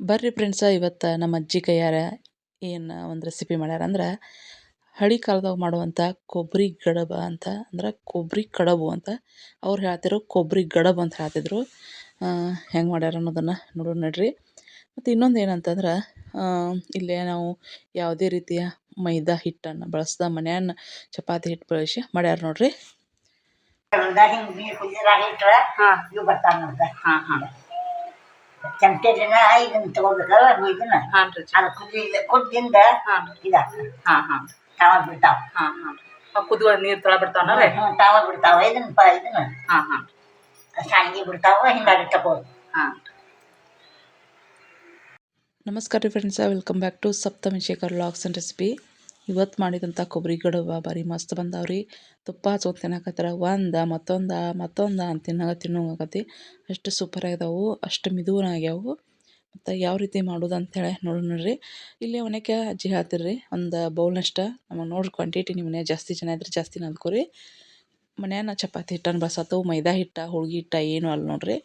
ಬರ್ರಿ ಫ್ರೆಂಡ್ಸ ಇವತ್ತು ನಮ್ಮ ಅಜ್ಜಿ ಕೈಯಾರ ಏನು ಒಂದು ರೆಸಿಪಿ ಮಾಡ್ಯಾರ ಅಂದ್ರೆ ಹಳಿ ಕಾಲದಾಗ ಮಾಡುವಂಥ ಕೊಬ್ಬರಿ ಗಡಬ ಅಂತ ಅಂದ್ರೆ ಕೊಬ್ಬರಿ ಕಡಬು ಅಂತ. ಅವ್ರು ಹೇಳ್ತಿರೋ ಕೊಬ್ಬರಿ ಗಡಬು ಅಂತ ಹೇಳ್ತಿದ್ರು. ಹೆಂಗೆ ಮಾಡ್ಯಾರ ಅನ್ನೋದನ್ನು ನೋಡೋಣ ನಡ್ರಿ. ಮತ್ತು ಇನ್ನೊಂದು ಏನಂತಂದ್ರೆ ಇಲ್ಲೇ ನಾವು ಯಾವುದೇ ರೀತಿಯ ಮೈದಾ ಹಿಟ್ಟನ್ನು ಬಳಸ್ದ ಮನೆಯನ್ನು ಚಪಾತಿ ಹಿಟ್ಟು ಬಳಸಿ ಮಾಡ್ಯಾರ ನೋಡ್ರಿ. ಹಾಂ. ಹಾಂ ಚಮಚೆಲಿನ ಇದನ್ನ ತಗೋಬೇಕಲ್ಲ ಇದನ್ನ ಹಾಂ ರೀ ಅದು ಕುದಿ ಕುದ್ದಿಂದ ಹಾಂ ಇದಾಗ್ತದೆ. ಹಾಂ ಹಾಂ ತಾವ ಬಿಡ್ತಾವ. ಹಾಂ ಹಾಂ ಕುದುವ ನೀರು ತೊಳ ಬಿಡ್ತಾವ ರೀ ಹ್ಞೂ ತಾವ ಬಿಡ್ತಾವ. ಇದನ್ನ ಪ ಇದನ್ನ ಹಾಂ ಹಾಂ ಶಾಂಗಿ ಬಿಡ್ತಾವ ಹಿಂಗಾಗಿ ತಗೋದು. ಹಾಂ ನಮಸ್ಕಾರ ರೀ friends welcome back to Saptami Shekhar vlogs and recipe ಇವತ್ತು ಮಾಡಿದಂಥ ಕೊಬ್ಬರಿ ಗಡವ ಭಾರಿ ಮಸ್ತ್ ಬಂದಾವ್ರಿ. ತುಪ್ಪ ಹಚ್ಕೊಂಡು ತಿನ್ನಕತ್ತಾರ. ಒಂದ, ಮತ್ತೊಂದ ಮತ್ತೊಂದ ಅಂತ ತಿನ್ನಾಗ ತಿನ್ನೋಗತಿ ಅಷ್ಟು ಸೂಪರ್ ಆಗ್ಯಾವು. ಅಷ್ಟು ಮಿದುವನ ಆಗ್ಯಾವು. ಮತ್ತು ಯಾವ ರೀತಿ ಮಾಡೋದು ಅಂತೇಳಿ ನೋಡಿ ನೋಡ್ರಿ. ಇಲ್ಲಿ ಒನಕ್ಕೆ ಅಜ್ಜಿ ಹೇಳ್ತಿರ್ರಿ. ಒಂದು ಬೌಲ್ನಷ್ಟು ನಮಗೆ ನೋಡಿ ಕ್ವಾಂಟಿಟಿ ನಿಮ್ಮ ಮನೆ ಜಾಸ್ತಿ ಜನ ಇದ್ರೆ ಜಾಸ್ತಿ ನಲ್ಕೋರಿ ಮನ್ಯಾಗ ಚಪಾತಿ ಹಿಟ್ಟನ್ನು ಬಳಸತ್ತವು ಮೈದಾ ಹಿಟ್ಟ, ಹೋಳ್ಗೆ ಹಿಟ್ಟ ಏನು ಅಲ್ಲ ನೋಡ್ರಿ.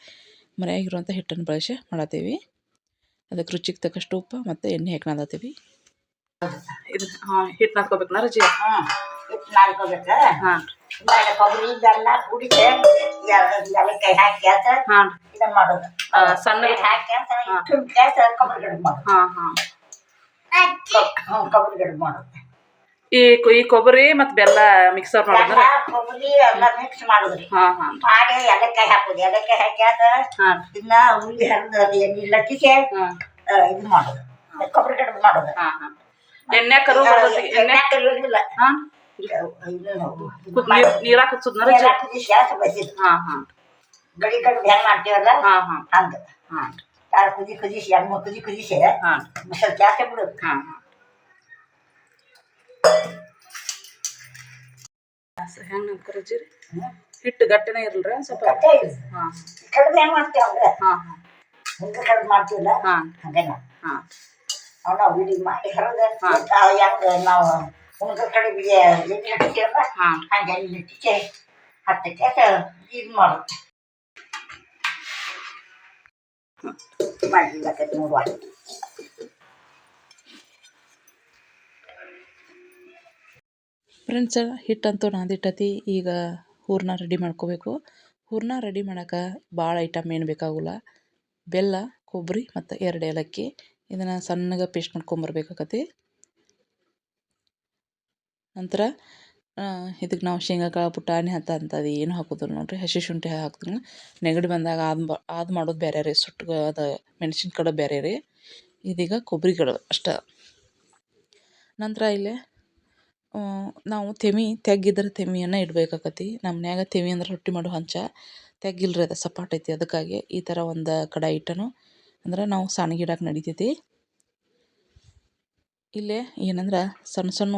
ಮನೆಯಾಗಿರುವಂಥ ಹಿಟ್ಟನ್ನು ಬಳಸಿ ಮಾಡತ್ತೀವಿ ಅದಕ್ಕೆ ರುಚಿಗೆ ತಕ್ಕಷ್ಟು ಉಪ್ಪು ಮತ್ತು ಎಣ್ಣೆ ಹಾಕ್ನದತ್ತೀವಿ ಇದು ಹಾಂ ಹಿಟ್ಟು ನಾದ್ಕೋಬೇಕನ ರಜಿ ಹ್ಮ್ ಹಿಟ್ಟು ನಾಲ್ಕೋಬೇಕ ಹಾಂ. ಆಮೇಲೆ ಕೊಬ್ಬರಿ ಬೆಲ್ಲ ಕುಡಿಸಿ ಕೈ ಹಾಕಿ ಆತ ಹಾಂ. ಇದನ್ನ ಮಾಡೋದು. ಸಣ್ಣ ಹಾಕಿ ಆತ ಕ್ಯಾಸ ಕೊಬ್ಬರಿ ಗಡ್ಬು ಮಾಡೋದು. ಹಾಂ ಹಾಂ. ಹ್ಞೂ ಕೊಬ್ಬರಿ ಗಡ್ಬು ಮಾಡೋದು. ಈ ಈ ಕೊಬ್ಬರಿ ಮತ್ತು ಬೆಲ್ಲ ಮಿಕ್ಸರ್ ಬೆಲ್ಲ ಕೊಬ್ಬರಿ ಎಲ್ಲ ಮಿಕ್ಸ್ ಮಾಡೋದ್ರಿ. ಹಾಂ ಹಾಂ. ಮಾಡಿ ಏಲಕ್ಕಾಯಿ ಹಾಕೋದು. ಏಲಕ್ಕಾಯಿ ಹಾಕ್ಯಾಕ ಹಾಂ. ಇದನ್ನ ಉಳ್ಳಿ ಹರಿದು ಅದು ಎಣ್ಣೆ ಹಾಂ. ಆ, ಇದು ಮಾಡೋದು. ಕೊಬ್ಬರಿ ಗಡ್ಬು ಮಾಡೋದು. ಹಾಂ ಹಾಂ. ಎಣ್ಣೆ ಕರು ಎಣ್ಣೆ ಎಣ್ಣೆ ಕರಿಯೋದಿಲ್ಲ ಹಾ? ನೀರಾಗ ಕುದಿಸೋದ್ನ ಹಾ ಹಾಂ. ಗಡಿ ಕಡುಬು ಹೆಂಗ್ ಮಾಡ್ತೀವಲ್ಲ? ಹಾ ಹಾಂ. ಹಂಗ. ಹಾಂ. ಕುದಿ ಕುದಿಸಿ ಹೆಂಗ್ ಕುದಿ ಕುದಿಸಿ ಹಾ. ಸ್ವಲ್ಪ ಜಾಸ್ತಿ ಬಿಡೋದು ಹಾ ಹೆಂಗೆ ನಮ್ಗೆ ರಜಿ ರೀ? ಹಿಟ್ಟು ಗಟ್ಟಿನ ಇರಲ್ರ? ಸ್ವಲ್ಪ ಹಾ ಕಡುಬು ಹೆಂಗ್ ಮಾಡ್ತೀವಿ ಹಾ ಹಾಂ. ಹಿಂಗ ಕಡುಬು ಮಾಡ್ತೀವಲ್ಲ? ಹಾ. ಹಂಗೆ ಹಾಂ. ಅವನ್ನ ಉಳಿ ಮಾಡಿ ಹರಿದ ಹೆಂಗ ನಾವು ಉಣ್ಕ ಕಡುಬಿಗೆ ಎಣ್ಣೆ ಲಟ್ಟಿಸಿವಲ್ಲ ಹಾಂ. ಹಂಗೆ ಇಟ್ಟಿಗೆ ಹತ್ತಕ್ಕೆ ಇದು ಮಾಡುತ್ತೆ ಮಾಡಿಲ್ಲಕತ್ತೆ ನೋಡುವ ಫ್ರೆಂಡ್ಸ್ ಹಿಟ್ಟಂತೂ ನಾದಿಟ್ಟತಿ ಈಗ ಹೂರಣ ರೆಡಿ ಮಾಡ್ಕೋಬೇಕು. ಹೂರಣ ರೆಡಿ ಮಾಡೋಕೆ ಭಾಳ ಐಟಮ್ ಏನು ಬೇಕಾಗೋಲ್ಲ. ಬೆಲ್ಲ ಕೊಬ್ಬರಿ ಮತ್ತು ಎರಡು ಏಲಕ್ಕಿ. ಇದನ್ನು ಸಣ್ಣಗೆ ಪೇಸ್ಟ್ ಮಾಡ್ಕೊಂಬರ್ಬೇಕಾಕತಿ. ನಂತರ ಇದಕ್ಕೆ ನಾವು ಶೇಂಗಾ ಕಾಳು ಪುಟಾಣಿ ಅಂತ ಅದು ಏನು ಹಾಕೋದಿಲ್ಲ ನೋಡಿರಿ. ಹಸಿ ಶುಂಠಿ ಹಾಕ್ತೀನಿ ನೆಗಡಿ ಬಂದಾಗ ಅದು ಅದು ಮಾಡೋದು ಬೇರೆ ರೀ. ಸುಟ್ಟು ಅದು ಮೆಣಸಿನ ಕಡೆ ಬೇರೆ ರೀ. ಇದೀಗ ಕೊಬ್ಬರಿ ಕಡೆ ಅಷ್ಟ. ನಂತರ ಇಲ್ಲಿ ನಾವು ತೆಮಿ, ತೆಗ್ಗಿದ್ರೆ ತೆಮಿಯನ್ನು ಇಡಬೇಕಾಕತಿ. ನಮ್ಮ ಮನ್ಯಾಗ ತೆಮಿ ಅಂದ್ರೆ ರೊಟ್ಟಿ ಮಾಡೋ ಹಂಚ. ತೆಗ್ಗಿಲ್ರಿ ಅದು ಸಪಾಟ್ ಐತಿ. ಅದಕ್ಕಾಗಿ ಈ ಥರ ಒಂದು ಕಡಾಯಿ ಇಟ್ಟನು. ಅಂದ್ರೆ ನಾವು ಸಣ್ಣಗಿಡಕ್ಕೆ ನಡಿತೈತಿ. ಇಲ್ಲೇ ಏನಂದ್ರೆ ಸಣ್ಣ ಸಣ್ಣ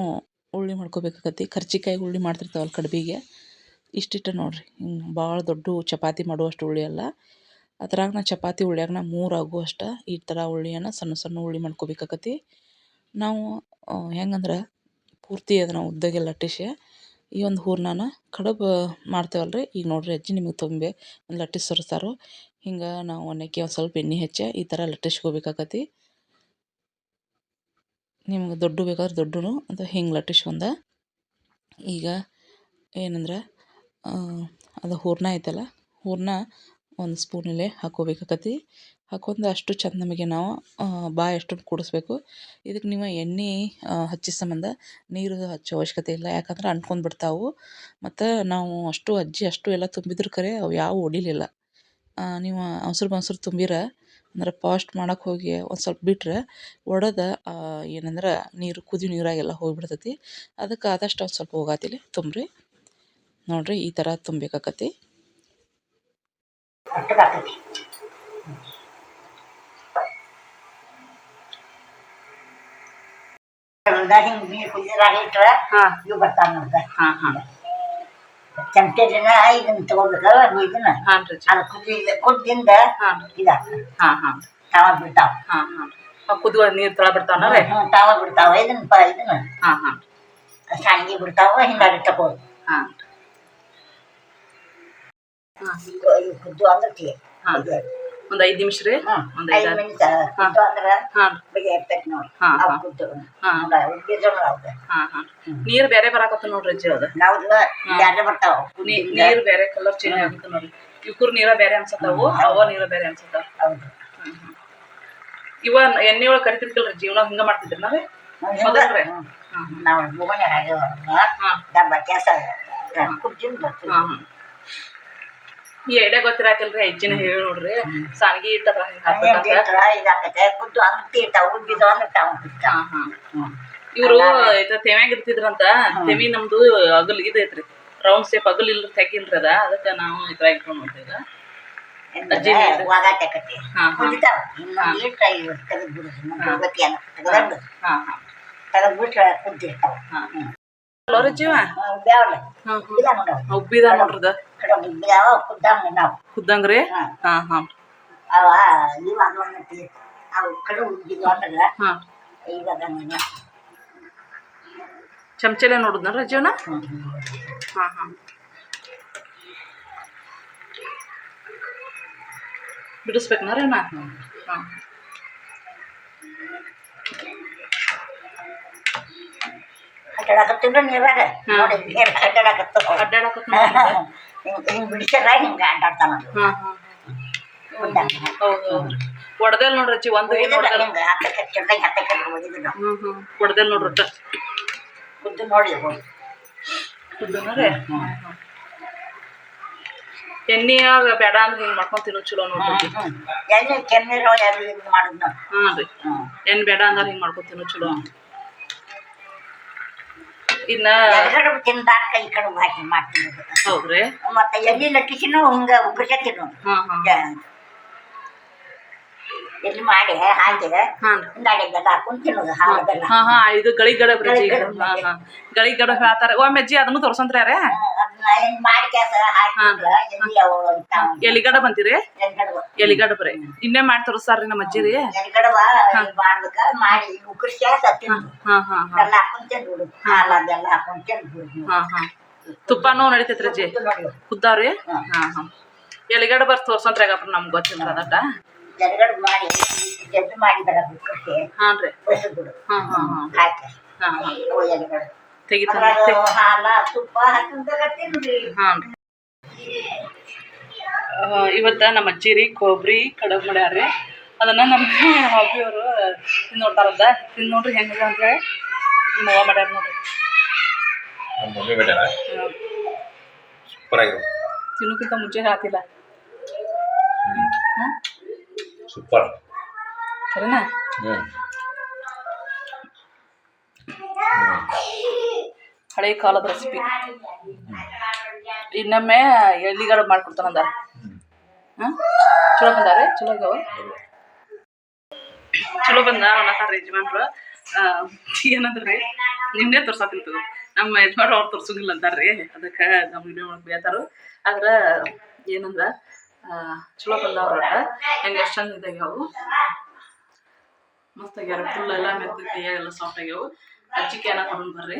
ಉಳ್ಳಿ ಮಾಡ್ಕೋಬೇಕಾಗತ್ತೆ. ಕರ್ಚಿಕಾಯಿ ಉಳ್ಳಿ ಮಾಡ್ತಿರ್ತಾವಲ್ಲ ಕಡ್ಬಿಗೆ. ಇಷ್ಟಿಟ್ಟು ನೋಡ್ರಿ. ಹಿಂಗೆ ಭಾಳ ದೊಡ್ಡ ಚಪಾತಿ ಮಾಡುವಷ್ಟು ಉಳ್ಳಿ ಅಲ್ಲ. ಅದ್ರಾಗ ನಾ ಚಪಾತಿ ಉಳ್ಳಿಯಾಗ ನಾ ಮೂರು ಆಗುವಷ್ಟು ಈ ಥರ ಉಳ್ಳಿಯನ್ನು ಸಣ್ಣ ಸಣ್ಣ ಉಳ್ಳಿ ಮಾಡ್ಕೋಬೇಕಾಗತ್ತೆ. ನಾವು ಹೆಂಗಂದ್ರೆ ಪೂರ್ತಿ ಅದನ್ನು ಉದ್ದಗೆ ಲಟ್ಟಿಸಿ ಈ ಒಂದು ಹೂರ್ಣನ ಕಡುಬು ಮಾಡ್ತೇವಲ್ಲ ರೀ ಈಗ ನೋಡ್ರಿ ಅಜ್ಜಿ ನಿಮಗೆ ತುಂಬೆ ಒಂದು ಲಟ್ಟಿಸಿ ಸುರಿಸ್ತಾರೋ ಹಿಂಗೆ ನಾವು ಒನಕ್ಕೆ ಒಂದು ಸ್ವಲ್ಪ ಎಣ್ಣೆ ಹಚ್ಚಿ, ಈ ಥರ ಲಟ್ಟಿಸ್ಕೋಬೇಕಾಕತಿ ನಿಮ್ಗೆ ದೊಡ್ಡ ಬೇಕಾದ್ರೆ ದೊಡ್ಡನು, ಅಂತ ಹಿಂಗೆ ಲಟ್ಟಿಸ್ಕೊಂಡ. ಈಗ ಏನಂದ್ರೆ ಅದು ಹೂರ್ಣ ಐತಲ್ಲ, ಹೂರ್ಣ ಒಂದು ಸ್ಪೂನಲ್ಲೇ ಹಾಕೋಬೇಕಾಕತಿ. ಹಾಕೊಂದು ಅಷ್ಟು ಚಂದ ನಮಗೆ ನಾವು ಬಾಯಿ ಅಷ್ಟು ಕೂಡಿಸ್ಬೇಕು. ಇದಕ್ಕೆ ನೀವು ಎಣ್ಣೆ ಹಚ್ಚಿ ಸಂಬಂಧ ನೀರು ಹಚ್ಚೋ ಅವಶ್ಯಕತೆ ಇಲ್ಲ, ಯಾಕಂದ್ರೆ ಅಂಟ್ಕೊಂಡು ಬಿಡ್ತಾವು. ಮತ್ತು ನಾವು ಅಷ್ಟು ಅಜ್ಜಿ ಅಷ್ಟು ಎಲ್ಲ ತುಂಬಿದ್ರು ಕರೆ ಅವು ಯಾವ ಒಡಿಲಿಲ್ಲ ನೀವು ಅವಸರು ಬವಸರು ತುಂಬಿರ, ಅಂದ್ರೆ ಪಾಸ್ಟ್ ಮಾಡಕ್ಕೆ ಹೋಗಿ ಒಂದು ಸ್ವಲ್ಪ ಬಿಟ್ರೆ, ಒಡೆದ ಏನಂದ್ರೆ ನೀರು ಕುದಿ ನೀರಾಗೆಲ್ಲ ಹೋಗಿಬಿಡ್ತೈತಿ. ಅದಕ್ಕೆ ಆದಷ್ಟು ಒಂದು ಸ್ವಲ್ಪ ಹೋಗಾತಿಲಿ ತುಂಬ್ರಿ. ನೋಡ್ರಿ ಈ ಥರ ತುಂಬಬೇಕಾಕತಿ. ಹಿಂಗ್ ನೀರ್ ಕುದಿಯೋದಾಗ ಇಟ್ರೆ ಹಾಂ ಇವು ಬರ್ತಾವ ನೋಡ್ದ ಹಾಂ ಹಾಂ. ಚಮಚೆಲಿನ ಇದನ್ನ ತಗೋಬೇಕಲ್ಲ ಇದನ್ನ ಹಾಂ ರೀ ಅದು ಕುದಿ ಕುದ್ದಿಂದ ಹಾಂ. ಇದಾಗ್ತದೆ ಹಾಂ ಹಾಂ. ತಾವ ಬಿಡ್ತಾವ ಹಾಂ ಹಾಂ ಕುದುವ ನೀರು ತೊಳ ಬಿಡ್ತಾವನ ರೀ ಹ್ಮ್, ತಾವ ಬಿಡ್ತಾವ ಇದನ್ನ ಪ ಇದನ್ನ ಹಾಂ ಹಾಂ ಶಾಂಗಿ ಬಿಡ್ತಾವ ಹಿಂಗಾಗಿ ತಗೋದು ಹಾಂ ಕುದ್ದು ಅಂದ್ರೆ ಹಾಂ. ಒಂದ್ ಐದ್ ನಿಮಿಷ ರೀ. ಒಂದ್ ಐದು ನೀರ್ ಬೇರೆ ಬರಾಕತ್ತ ನೋಡ್ರಿ ಅಜ್ಜಿ ಅದ. ನೀರ್ ಬೇರೆ ಕಲರ್ ಚೇಂಜ್ ಆಗುತ್ತೆ ನೋಡ್ರಿ. ಇವ್ಕುರ್ ನೀರ ಬೇರೆ ಅನ್ಸತ್ತಾವು ಅವ ನೀರ ಬೇರೆ ಅನ್ಸತ್ತಾವ. ಹೌದು. ಇವ ಎಣ್ಣೆ ಒಳಗ್ ಕರಿತಿರ್ತಿಲ್ರಿ ಜೀವನ ಹಿಂಗ ಮಾಡ್ತಿದ್ರಿ ನಾವೇ? ಮೊದಲ್ರಿ? ನಾವು ಕೆಲಸ ಕುದ್ದಿನ ಬರ್ತೀವಿ ಹಾ ಹಾ ಈ ಐಡಿಯಾ ಗೊತ್ತಿರಾಕಲ್ರಿ ಹೆಚ್ಚಿನ ಹೇಳಿ ನೋಡ್ರಿ. ಸಾನ್ಗಿ ಇಟ್ಟದ ಇವ್ರು ಇದ ತೆಮ್ಯಾಗ ಇರ್ತಿದ್ರಂತ ತೆಮಿ ನಮ್ದು ಅಗಲ್ ಇದ್ ಐತ್ರಿ ರೌಂಡ್ ಶೇಪ್ ಅಗಲ್ ಇಲ್ಲ ತೆಗಿಲ್ರಿ ಅದ. ಅದಕ್ಕ ನಾವು ಇದ್ರ ಇಟ್ಕೊಂಡ್ ನೋಡ್ತೀವಿ ಹಾ, ಕುದ್ದಿರ್ತಾವ ಹಾ ಅಲ್ಲೋರಿ ಜೀವ ಉಬ್ಬಿದ ನೋಡ್ರದ? ಕುದ್ದಂಗ್ರಿ ಹಾ. ಚಮಚಲೆ ಜೀವನ ಹಾ ಹಾ. ರೀ ನಾ ಹಾ. ಅಡ್ಡಾಡಕತ್ತಿದ್ರು ನೀರಾಗ ನೋಡಿ ನೀರ್ ಅಡ್ಡಾಡಕತ್ತ. ಅಡ್ಡಾಡಕತ್ತ ಹಿಂಗ್ ಹಿಂಗೆ ಬಿಡಿಸ್ಯಾರ ಹಿಂಗ ಅಡ್ಡಾಡ್ತಾನ ಒಡ್ದಲ್ ನೋಡ್ರಿ ಅಜ್ಜಿ ಒಂದು ಒಡ್ದಲ್. ನೋಡ್ರಿ ಒಟ್ಟ ಖುದ್ದು ನೋಡಿ ಹೋಗಿ. ಕುದ್ದನ ರೀ ಬೇಡ ಅಂದ್ರೆ ಹಿಂಗ್ ಮಾಡ್ಕೊಂಡ್ ತಿನ್ನೋ ಚಲೋ ನೋಡ್ರಿ ಎಣ್ಣೆ ಕೆಮ್ಮಿರೋ ಯಾರು ಇದು ಹ್ಞೂ ರೀ. ಎಣ್ಣೆ ಬೇಡ ಅಂದ್ರೆ ಹಿಂಗ್ ಮಾಡ್ಕೊಂಡ್ ತಿನ್ನೋ ಚಲೋ. ಇನ್ನ ಎಡಗಡೆ ತಿಂದಾರ ಕೈ ಕಡೆ ಹಾಕಿ ಮಾಡ್ತೀನಿ ಹೌದ್ರಿ? ಮತ್ತೆ ಎಲ್ಲಿ ಲಟ್ಟಿಸಿನೂ ಹಿಂಗ ಹಾ ಹಾ. ಎಲ್ಲಿ ಮಾಡಿ ಹಾಗೆ. ಹಾ. ಹಿಂದಾಡಿ ಬೆಲ್ಲ ಹಾಕೊಂಡು ತಿನ್ನೋದು ಹಾಲು ಬೆಲ್ಲ ಹಾ ಹಾ ಇದು ಗಳಿ ಗಡ ಹಾ ಗಳಿಗೆ ಹೇಳ್ತಾರೆ ಒಮ್ಮೆ ಅಜ್ಜಿ ಅದನ್ನು ತೋರ್ಸಂತ್ರ್ಯಾರೆ? ಎಲಿಗಡ ಬಂತೀರಿ? ಎಲಿಗಡ ಎಲಿಗಡಬ್ ಇನ್ನೇ ಮಾಡಿ ಸರ್ ನಮ್ಮ ಅಜ್ಜಿ ರೀ ಎಲ್ಗಡವ ಮಾಡ್ಬೇಕ. ಮಾಡಿ ಉಗ್ರಿಸಿ ತಿನ್ನು ಹಾ ಹಾ ಹಾ ಬೆಲ್ಲ ಹಾಕೊಂಡು ತಿಂದು ಹಾಲು ಅದೆಲ್ಲ ಹಾಕೊಂಡು ತಿಂದು ಹಾ ಹಾ. ತುಪ್ಪನೂ ನಡಿತೈತ್ರಿ ಅಜ್ಜಿ. ಕುದ್ದಾವ್ರಿ ಹಾ. ಹಾ ಎಲಿಗಡ ಬರ್ತ ತೋರ್ಸಂತ್ರಾಗಪ್ಪ ನಮ್ಗೆ ಗೊತ್ತಿಲ್ಲ ಅದಟ್ಟ ಮಾಡಿ ಉಗ್ರಿಸಿ ರೀ ಹಾ ಹಾ ಹಾ. ಹಾಕಿ. ಹಾ ಹಾ. ತೆಗಿತಾನ. ಹಾಂ. ಇವತ್ತ ನಮ್ಮ ಅಜ್ಜಿ ರೀ ಕೊಬ್ಬರಿ ಕಡಬ್ ಮಾಡ್ಯಾರ್ರಿ. ಅದನ್ನ ನಮ್ಮ ಹಾಬಿಯವರು ತಿಂದು ನೋಡ್ತಾರದ ತಿಂದು ನೋಡ್ರಿ ಹೆಂಗದ ಅಂದ್ರೆ ನಿಮ್ಮ ಅವ್ವ ಮಾಡ್ಯಾರ ನೋಡ್ರಿ. ತಿನ್ನಕ್ಕಿಂತ ಮುಂಚೆ ಹಾಕಿಲ್ಲ ಹಾಂ? ಸೂಪರ್. ಸರಿನಾ? ಹಳೆ ಕಾಲದ ರೆಸಿಪಿ ಇನ್ನೊಮ್ಮೆ ಎಳ್ಳಿಗಡ ಮಾಡ್ಕೊಡ್ತಾನಂದ ಹಾಂ ಚಲೋ ಬಂದಾರೆ ಚಲೋ ಆಗ್ಯಾವ ಚಲೋ ಬಂದ ಅನ್ನತಾರ ಯಜಮಾನ್ರು? ಏನಂದ್ರಿ ನಿನ್ನೆ ತೋರ್ಸಾತಿತ್ತು ನಮ್ಮ ಯಜಮಾನ್ರು ಅವ್ರು ತೋರ್ಸಂಗಿಲ್ಲ ಅಂತಾರ್ರಿ ಅದಕ್ಕೆ ನಮ್ಮ ವಿಡಿಯೋ ಒಳಗೆ ಬೇತಾರು. ಆದ್ರೆ ಏನಂದ್ರ ಚಲೋ ಬಂದಾವ್ರ ಹೆಂಗೆ ಎಷ್ಟು ಚಂದ ಇದಾಗ್ಯಾವು? ಮಸ್ತ್ ಆಗ್ಯಾರ ಫುಲ್ ಎಲ್ಲ ಮೆತ್ತ ಕೈಯಾಗೆಲ್ಲ ಸಾಫ್ಟ್ ಆಗ್ಯಾವು. ಅಜ್ಜಿಗೆ ಏನ ಕೊಡೋಣ ಬರ್ರಿ.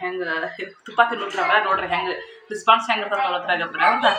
ಹೆಂಗೆ ತುಪ್ಪ ತಿನ್ನೋದ್ರಾಗ ನೋಡ್ರಿ ಹೆಂಗೆ ರಿಸ್ಪಾನ್ಸ್ ಹೆಂಗೆ ಇರ್ತದೆ ಬರ ಹೌದಾ